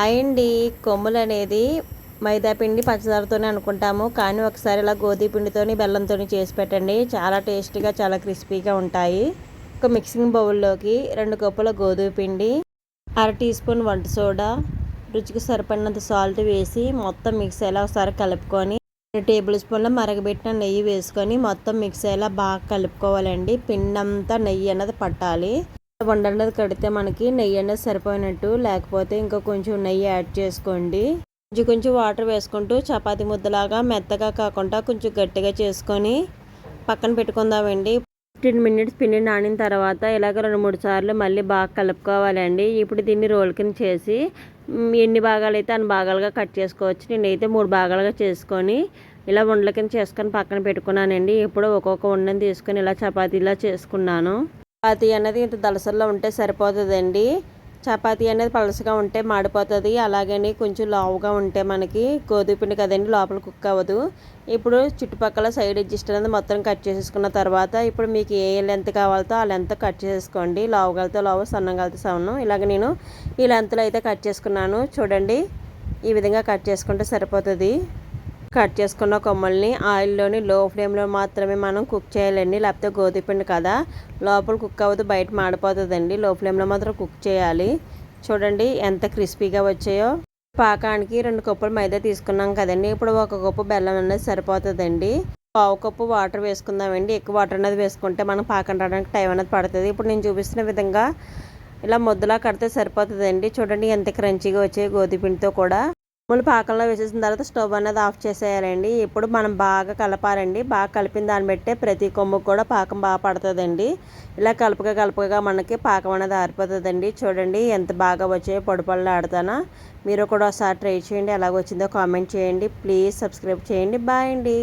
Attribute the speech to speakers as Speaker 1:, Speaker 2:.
Speaker 1: అయండి కొమ్ములు అనేది మైదా పిండి పంచదారతోనే అనుకుంటాము. కానీ ఒకసారి ఇలా గోధుమ పిండితోని బెల్లంతో చేసి పెట్టండి. చాలా టేస్టీగా చాలా క్రిస్పీగా ఉంటాయి. ఒక మిక్సింగ్ బౌల్లోకి రెండు కప్పుల గోధుమ పిండి అర టీ స్పూన్ వంట సోడా రుచికి సరిపడినంత సాల్ట్ వేసి మొత్తం మిక్స్ అయ్యేలా ఒకసారి కలుపుకొని రెండు టేబుల్ స్పూన్ల మరగబెట్టిన నెయ్యి వేసుకొని మొత్తం మిక్స్ అయ్యేలా బాగా కలుపుకోవాలండి. పిండి అంతా నెయ్యి అన్నది పట్టాలి. వండ కడితే మనకి నెయ్యి అనేది సరిపోయినట్టు లేకపోతే ఇంకా కొంచెం నెయ్యి యాడ్ చేసుకోండి. కొంచెం కొంచెం వాటర్ వేసుకుంటూ చపాతి ముద్దలాగా మెత్తగా కాకుండా కొంచెం గట్టిగా చేసుకొని పక్కన పెట్టుకుందామండి. ఫిఫ్టీన్ మినిట్స్ పిండి నానిన తర్వాత ఇలాగ రెండు మూడు సార్లు మళ్ళీ బాగా కలుపుకోవాలండి. ఇప్పుడు దీన్ని రోల్ కింద చేసి ఎన్ని భాగాలు అయితే అన్ని భాగాలుగా కట్ చేసుకోవచ్చు. నేనైతే మూడు భాగాలుగా చేసుకొని ఇలా ఉండల కింద చేసుకొని పక్కన పెట్టుకున్నానండి. ఇప్పుడు ఒక్కొక్క ఉండని తీసుకొని ఇలా చపాతీలా చేసుకున్నాను. చపాతీ అనేది ఇంత దలసల్లో ఉంటే సరిపోతుందండి. చపాతీ అనేది పలసగా ఉంటే మాడిపోతుంది. అలాగని కొంచెం లావుగా ఉంటే మనకి గోధుమ పిండి కదండి లోపల కుక్ అవ్వదు. ఇప్పుడు చుట్టుపక్కల సైడ్ అడ్జస్ట్ అనేది మొత్తం కట్ చేసేసుకున్న తర్వాత ఇప్పుడు మీకు ఏ లెంత్ కావాలో ఆ లెంత్ కట్ చేసుకోండి లావు లావు సన్నం సన్నం. ఇలాగ నేను ఈ లెంత్లో అయితే కట్ చేసుకున్నాను. చూడండి ఈ విధంగా కట్ చేసుకుంటే సరిపోతుంది. కట్ చేసుకున్న కొమ్మల్ని ఆయిల్లోని లో ఫ్లేమ్లో మాత్రమే మనం కుక్ చేయాలండి. లేకపోతే గోధుమపిండి కదా. లోపల కుక్ అవ్వదు బయట మాడిపోతుందండి. లో ఫ్లేమ్లో మాత్రం కుక్ చేయాలి. చూడండి ఎంత క్రిస్పీగా వచ్చాయో. పాకానికి రెండు కప్పులు మైదా తీసుకున్నాం కదండి. ఇప్పుడు ఒక కప్పు బెల్లం అనేది సరిపోతుందండి. పావు కప్పు వాటర్ వేసుకుందామండి. ఎక్కువ వాటర్ అనేది వేసుకుంటే మనం పాకం రావడానికి టైం అనేది పడుతుంది. ఇప్పుడు నేను చూపిస్తున్న విధంగా ఇలా ముద్దలా కడితే సరిపోతుందండి. చూడండి ఎంత క్రంచీగా వచ్చాయి గోధుమపిండితో కూడా. ముళ్ళు పాకంలో వేసేసిన తర్వాత స్టవ్ అనేది ఆఫ్ చేసేయాలండి. ఇప్పుడు మనం బాగా కలపాలండి. బాగా కలిపిన దాన్ని బట్టే ప్రతి కొమ్ముకు కూడా పాకం బాగా పడుతుందండి. ఇలా కలపగా కలపగా మనకి పాకం అనేది ఆరిపోతుందండి. చూడండి ఎంత బాగా వచ్చాయో పొడిపళ్ళు ఆడతానా. మీరు కూడా ఒకసారి ట్రై చేయండి. ఎలాగ వచ్చిందో కామెంట్ చేయండి. ప్లీజ్ సబ్స్క్రైబ్ చేయండి. బాయ్ అండి.